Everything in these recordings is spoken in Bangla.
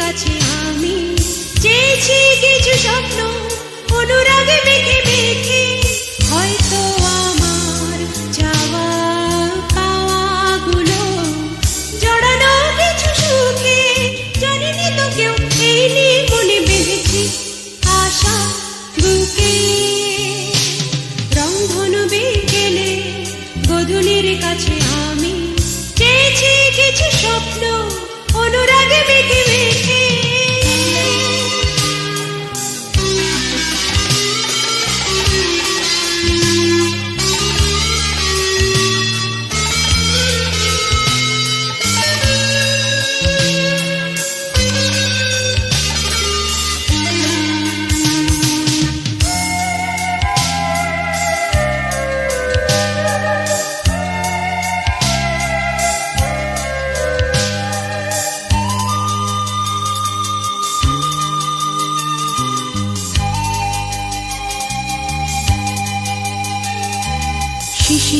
কাছে আমি চেয়েছি কিছু স্বপ্ন, অনুরাগে মেখে মেখে। হয়তো আমার জড়ানো কিছু সুখে, জানিনি তো কেউ এই নিয়ে মনে বেঁধেছি আশা বুকে রংধনু বিকেলে গধূলির কাছে আমি চেয়েছি কিছু স্বপ্ন, অনুরাগে মেখে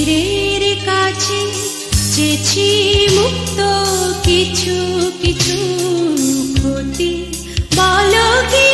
শিশিরের কাছে চেছি মুক্ত কিছু কিছু ক্ষতি। বলো কি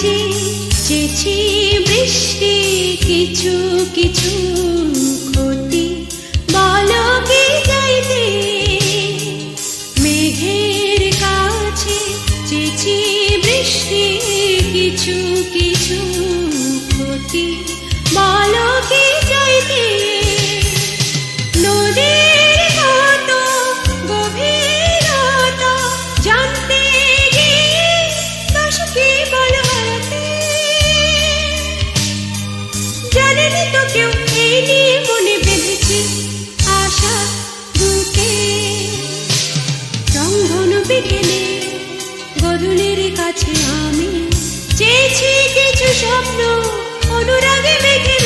চেছি বৃষ্টি কিছু কিছু। ডুবে গেলে কাছে আমি চেয়েছি কিছু স্বপ্ন অনুরাগে মেঘে